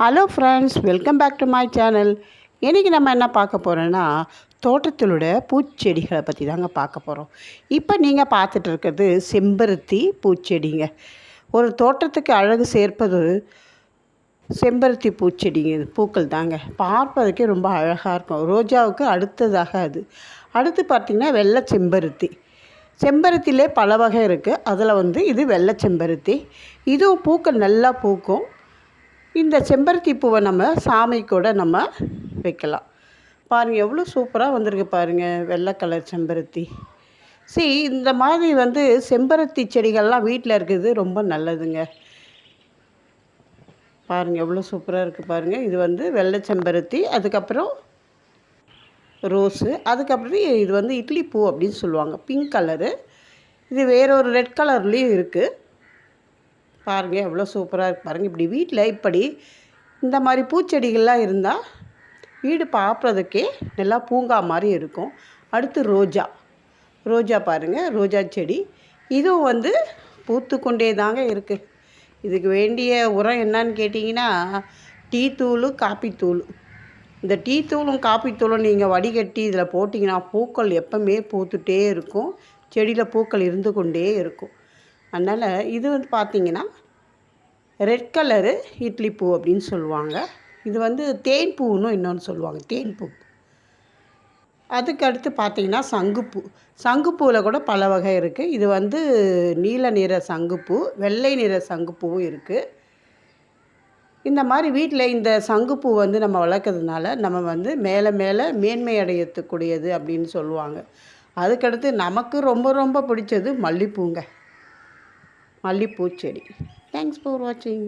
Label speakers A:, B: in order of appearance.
A: Hello friends welcome back to my channel இன்றைக்கி நம்ம என்ன பார்க்க போகிறோன்னா தோட்டத்திலோட பூச்செடிகளை பற்றி தாங்க பார்க்க போகிறோம் இப்போ நீங்கள் பார்த்துட்டு இருக்கிறது செம்பருத்தி பூச்செடிங்க. ஒரு தோட்டத்துக்கு அழகு சேர்ப்பது செம்பருத்தி பூச்செடிங்க இது பூக்கள் தாங்க. பார்ப்பதற்கே ரொம்ப அழகாக இருக்கும். ரோஜாவுக்கு அடுத்ததாக அது. அடுத்து பார்த்திங்கன்னா வெள்ளை செம்பருத்தி. செம்பருத்திலே பல வகை இருக்குது அதில் வந்து இது வெள்ளை செம்பருத்தி. இதுவும் பூக்கள் நல்லா பூக்கும். இந்த செம்பருத்தி பூவை நம்ம சாமி கூட நம்ம வைக்கலாம். பாருங்கள் எவ்வளோ சூப்பராக வந்திருக்கு பாருங்கள் வெள்ளை கலர் செம்பருத்தி. சி இந்த மாதிரி வந்து செம்பருத்தி செடிகள்லாம் வீட்டில் இருக்குது ரொம்ப நல்லதுங்க. பாருங்கள் எவ்வளோ சூப்பராக இருக்குது பாருங்கள் இது வந்து வெள்ளை செம்பருத்தி அதுக்கப்புறம் ரோஸு அதுக்கப்புறம் இது வந்து இட்லி பூ அப்படின்னு சொல்லுவாங்க பிங்க் கலரு. இது வேறொரு ரெட் கலர்லேயும் இருக்குது பாருங்கள் எவ்வளோ சூப்பராக இருக்கு பாருங்கள் இப்படி வீட்டில் இப்படி இந்த மாதிரி பூச்செடிகள்லாம் இருந்தால் வீடு பார்க்குறதுக்கே நல்லா பூங்கா மாதிரி இருக்கும். அடுத்து ரோஜா. ரோஜா பாருங்கள் ரோஜா செடி. இதுவும் வந்து பூத்து கொண்டே தாங்க இருக்குது இதுக்கு வேண்டிய உரம் என்னன்னு கேட்டிங்கன்னா டீ தூள் காப்பி தூள். இந்த டீ தூளும் காப்பி தூளும் நீங்கள் வடிகட்டி இதில் போட்டிங்கன்னா பூக்கள் எப்பவுமே பூத்துட்டே இருக்கும். செடியில் பூக்கள் இருந்து கொண்டே இருக்கும். அதனால் இது வந்து பார்த்திங்கன்னா ரெட் கலரு இட்லி பூ அப்படின்னு சொல்லுவாங்க. இது வந்து தேன் பூன்னு இன்னொன்று சொல்லுவாங்க. தேன் பூ. அதுக்கு அடுத்து பார்த்திங்கன்னா சங்குப்பூ சங்குப்பூவில் கூட பல வகை இருக்குது இது வந்து நீல நிற சங்குப்பூ வெள்ளை நிற சங்குப்பூவும் இருக்குது இந்த மாதிரி வீட்டில் இந்த சங்குப்பூ வந்து நம்ம வளர்க்குறதுனால நம்ம வந்து மேலே மேலே மேன்மை அடையத்துக்கூடியது அப்படின்னு சொல்லுவாங்க. அதுக்கடுத்து நமக்கு ரொம்ப ரொம்ப பிடிச்சது மல்லிப்பூங்க. మళ్ళీ పూజ పూచెడి థ్యాంక్స్ ఫర్ వాచింగ్